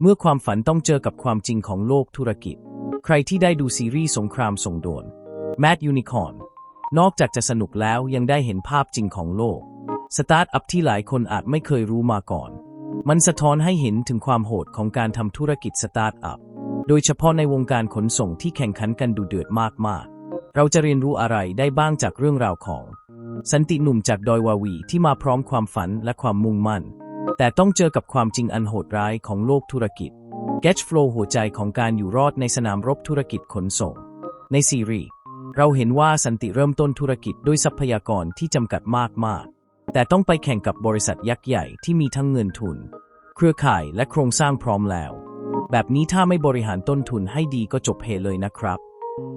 เมื่อความฝันต้องเจอกับความจริงของโลกธุรกิจ ใครที่ได้ดูซีรีส์สงครามส่งโดน Mad Unicorn นอกจากจะสนุกแล้วยังได้เห็นภาพจริงของโลก สตาร์ทอัพที่หลายคนอาจไม่เคยรู้มาก่อน มันสะท้อนให้เห็นถึงความโหดของการทำธุรกิจสตาร์ทอัพ โดยเฉพาะในวงการขนส่งที่แข่งขันกันดุเดือดมากๆ เราจะเรียนรู้อะไรได้บ้างจากเรื่องราวของ สันติหนุ่มจากดอยวาวีที่มาพร้อมความฝันและความมุ่งมั่น แต่ต้องเจอกับความจริงอันโหดร้ายของโลกธุรกิจ g e t Flow หัวใจของการอยู่รอดในสนามรบธุรกิจขนส่ง ในซีรีส์เราเห็นว่าสันติเริ่มต้นธุรกิจด้วยทรัพยากรที่จำกัดมากๆแต่ต้องไปแข่งกับบริษัทยักษ์ใหญ่ที่มีทั้งเงินทุน เครือข่ายและโครงสร้างพร้อมแล้ว แบบนี้ถ้าไม่บริหารต้นทุนให้ดีก็จบเหเลยนะครับ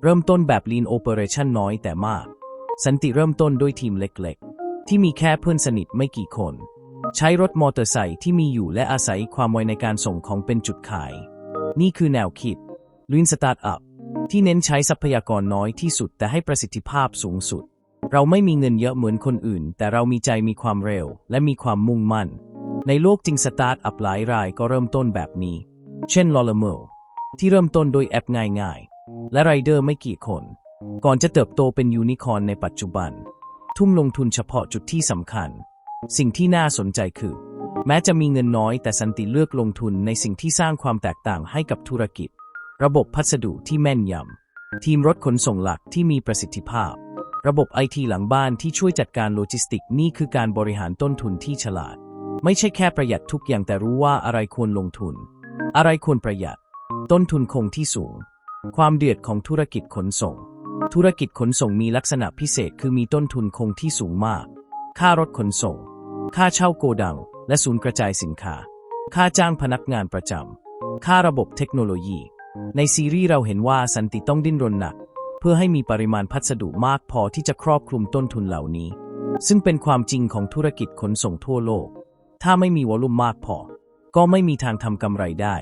เริ่มต้นแบบ Lean Operation น้อยแต่มาก สันติเริ่มต้นด้วยทีมเล็กๆ ที่มีแค่เพื่อนสนิทไม่กี่คน ใช้รถมอเตอร์ไซค์ที่มีอยู่และอาศัยความไวในการส่งของเป็นจุดขาย นี่คือแนวคิด Lean Startup ที่เน้นใช้ทรัพยากรน้อยที่สุดแต่ให้ประสิทธิภาพสูงสุด เราไม่มีเงินเยอะเหมือนคนอื่น แต่เรามีใจมีความเร็ว และมีความมุ่งมั่น ในโลกจริงสตาร์ทอัพหลายรายก็เริ่มต้นแบบนี้ เช่น l o l a m o ที่เริ่มต้นโดยแอปง่ายๆ และไรเดอร์ไม่กี่คน ก่อนจะเติบโตเป็นยูนิคอร์นในปัจจุบัน ทุ่มลงทุนเฉพาะจุดที่สำคัญ สิ่งที่น่าสนใจคือ แม้จะมีเงินน้อยแต่สันติเลือกลงทุนในสิ่งที่สร้างความแตกต่างให้กับธุรกิจ ระบบพัสดุที่แม่นยำ ทีมรถขนส่งหลักที่มีประสิทธิภาพ ระบบไอทีหลังบ้านที่ช่วยจัดการโลจิสติกนี่คือการบริหารต้นทุนที่ฉลาด ไม่ใช่แค่ประหยัดทุกอย่างแต่รู้ว่าอะไรควรลงทุน อะไรควรประหยัด ต้นทุนคงที่สูง ความเดือดของธุรกิจขนส่ง ธุรกิจขนส่งมีลักษณะพิเศษคือมีต้นทุนคงที่สูงมาก ค่ารถขนส่ง ค่าเช่าโกดัง และศูนย์กระจายสินค้า ค่าจ้างพนักงานประจำ ค่าระบบเทคโนโลยี ในซีรีส์เราเห็นว่าสันติต้องดิ้นรนหนัก เพื่อให้มีปริมาณพัสดุมากพอที่จะครอบคลุมต้นทุนเหล่านี้ ซึ่งเป็นความจริงของธุรกิจขนส่งทั่วโลก ถ้าไม่มีวอลุ่มมากพอ ก็ไม่มีทางทำกำไรได้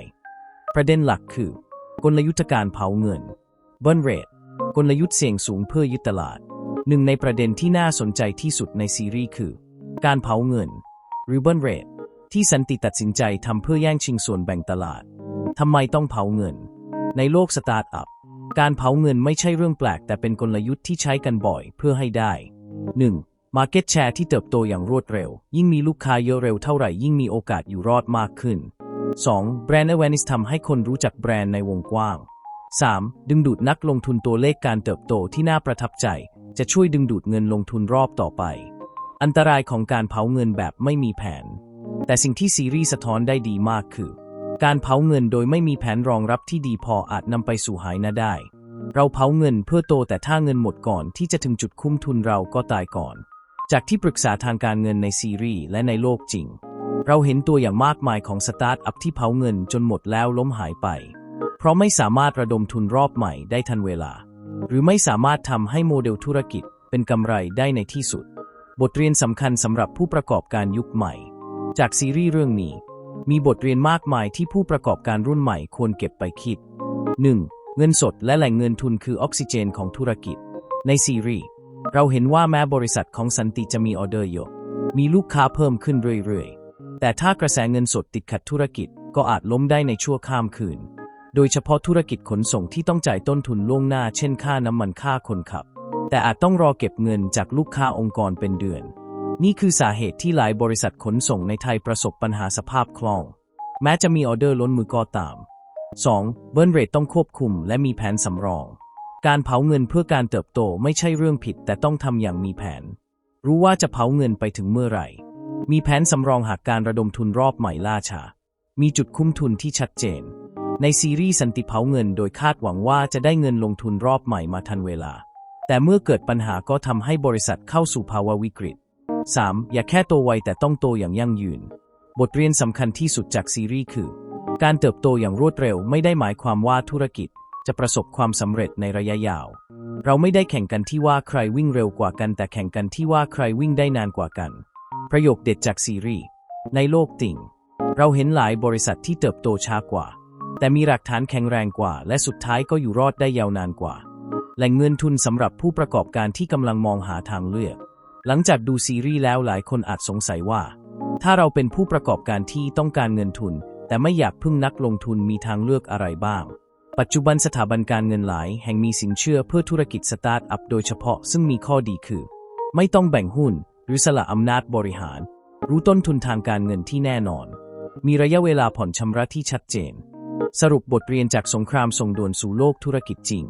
ประเด็นหลักคือกลยุทธการเผาเงินเบิร์นเรทกลยุทธ์เสี่ยงสูงเพื่อยึดตลาด หนึ่งในประเด็นที่น่าสนใจที่สุดในซีรีส์คือ การเผาเงินหรือเบิร์นเรทที่สันติตัดสินใจทำเพื่อแย่งชิงส่วนแบ่งตลาด ทำไมต้องเผาเงิน ในโลกสตาร์ทอัพ การเผาเงินไม่ใช่เรื่องแปลก แต่เป็นกลยุทธ์ที่ใช้กันบ่อยเพื่อให้ได้ 1. Market Share ที่เติบโตอย่างรวดเร็ว ยิ่งมีลูกค้าเยอะเร็วเท่าไหร่ยิ่งมีโอกาสอยู่รอดมากขึ้น 2. Brand Awareness ทำให้คนรู้จักแบรนด์ในวงกว้าง 3. ดึงดูดนักลงทุนตัวเลขการเติบโตที่น่าประทับใจ จะช่วยดึงดูดเงินลงทุนรอบต่อไป อันตรายของการเผาเงินแบบไม่มีแผน แต่สิ่งที่ซีรีส์สะท้อนได้ดีมากคือ การเผาเงินโดยไม่มีแผนรองรับที่ดีพออาจนำไปสู่หายนะได้ เราเผาเงินเพื่อโตแต่ถ้าเงินหมดก่อนที่จะถึงจุดคุ้มทุนเราก็ตายก่อน จากที่ปรึกษาทางการเงินในซีรีส์และในโลกจริง เราเห็นตัวอย่างมากมายของสตาร์ทอัพที่เผาเงินจนหมดแล้วล้มหายไป เพราะไม่สามารถระดมทุนรอบใหม่ได้ทันเวลา หรือไม่สามารถทำให้โมเดลธุรกิจเป็นกำไรได้ในที่สุด บทเรียนสำคัญสำหรับผู้ประกอบการยุคใหม่ จากซีรีส์เรื่องนี้ มีบทเรียนมากมายที่ผู้ประกอบการรุ่นใหม่ควรเก็บไปคิด 1. เงินสดและแหล่งเงินทุนคือออกซิเจนของธุรกิจ ในซีรีส์เราเห็นว่าแม้บริษัทของสันติจะมีออเดอร์เยอะมีลูกค้าเพิ่มขึ้นเรื่อยๆ แต่ถ้ากระแสเงินสดติดขัดธุรกิจก็อาจล้มได้ในชั่วข้ามคืน โดยเฉพาะธุรกิจขนส่งที่ต้องจ่ายต้นทุนล่วงหน้าเช่นค่าน้ำมันค่าคนขับ แต่อาจต้องรอเก็บเงินจากลูกค้าองค์กรเป็นเดือน นี่คือสาเหตุที่หลายบริษัทขนส่งในไทยประสบปัญหาสภาพคล่อง แม้จะมีออเดอร์ล้นมือก็ตาม 2. เบิร์นเรทต้องควบคุมและมีแผนสำรอง การเผาเงินเพื่อการเติบโตไม่ใช่เรื่องผิด แต่ต้องทำอย่างมีแผน รู้ว่าจะเผาเงินไปถึงเมื่อไหร่ มีแผนสำรองหากการระดมทุนรอบใหม่ล่าช้ามีจุดคุ้มทุนที่ชัดเจน ในซีรีส์สันติเผาเงินโดยคาดหวังว่าจะได้เงินลงทุนรอบใหม่มาทันเวลา แต่เมื่อเกิดปัญหาก็ทำให้บริษัทเข้าสู่ภาวะวิกฤต 3. อย่าแค่โตไวแต่ต้องโตอย่างยั่งยืน บทเรียนสำคัญที่สุดจากซีรีส์คือ การเติบโตอย่างรวดเร็วไม่ได้หมายความว่าธุรกิจ จะประสบความสำเร็จในระยะยาว เราไม่ได้แข่งกันที่ว่าใครวิ่งเร็วกว่ากัน แต่แข่งกันที่ว่าใครวิ่งได้นานกว่ากัน ประโยคเด็ดจากซีรีส์ในโลกติ่ง เราเห็นหลายบริษัทที่เติบโตช้ากว่า แต่มีหลักฐานแข็งแรงกว่า และสุดท้ายก็อยู่รอดได้ยาวนานกว่า แหล่งเงินทุนสำหรับผู้ประกอบการที่กำลังมองหาทางเลือก หลังจากดูซีรีส์แล้วหลายคนอาจสงสัยว่า ถ้าเราเป็นผู้ประกอบการที่ต้องการเงินทุน แต่ไม่อยากพึ่งนักลงทุนมีทางเลือกอะไรบ้าง ปัจจุบันสถาบันการเงินหลาย แห่งมีสินเชื่อเพื่อธุรกิจสตาร์ทอัพโดยเฉพาะซึ่งมีข้อดีคือ ไม่ต้องแบ่งหุ้น หรือสละอำนาจบริหาร รู้ต้นทุนทางการเงินที่แน่นอน มีระยะเวลาผ่อนชำระที่ชัดเจน สรุปบทเรียนจากสงครามส่งดวนสู่โลกธุรกิจจริง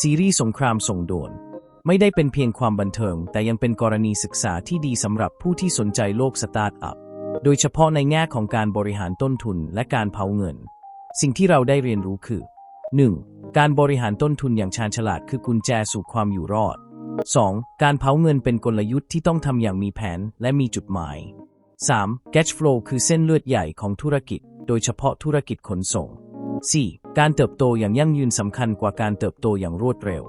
ซีรีส์สงครามส่งดวนไม่ได้เป็นเพียงความบันเทิง แต่ยังเป็นกรณีศึกษาที่ดีสำหรับผู้ที่สนใจโลกสตาร์ทอัพ โดยเฉพาะในแง่ของการบริหารต้นทุนและการเผาเงิน สิ่งที่เราได้เรียนรู้คือ 1. การบริหารต้นทุนอย่างชาญฉลาดคือกุญแจสู่ความอยู่รอด 2. การเผาเงินเป็นกลยุทธ์ที่ต้องทำอย่างมีแผนและมีจุดหมาย 3. cash flow คือเส้นเลือดใหญ่ของธุรกิจ โดยเฉพาะธุรกิจขนส่ง 4. การเติบโตอย่างยั่งยืนสำคัญกว่าการเติบโตอย่างรวดเร็ว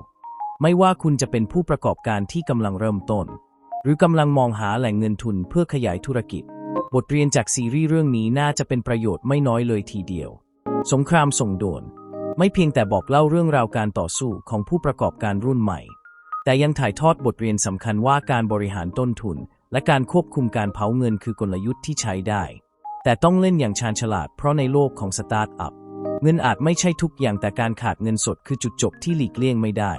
ไม่ว่าคุณจะเป็นผู้ประกอบการที่กำลังเริ่มต้น หรือกำลังมองหาแหล่งเงินทุนเพื่อขยายธุรกิจ บทเรียนจากซีรีส์เรื่องนี้น่าจะเป็นประโยชน์ไม่น้อยเลยทีเดียว สงครามส่งโดน ไม่เพียงแต่บอกเล่าเรื่องราวการต่อสู้ของผู้ประกอบการรุ่นใหม่ แต่ยังถ่ายทอดบทเรียนสำคัญว่าการบริหารต้นทุน และการควบคุมการเผาเงินคือกลยุทธ์ที่ใช้ได้ แต่ต้องเล่นอย่างชาญฉลาดเพราะในโลกของสตาร์ทอัพ เงินอาจไม่ใช่ทุกอย่างแต่การขาดเงินสดคือจุดจบที่หลีกเลี่ยงไม่ได้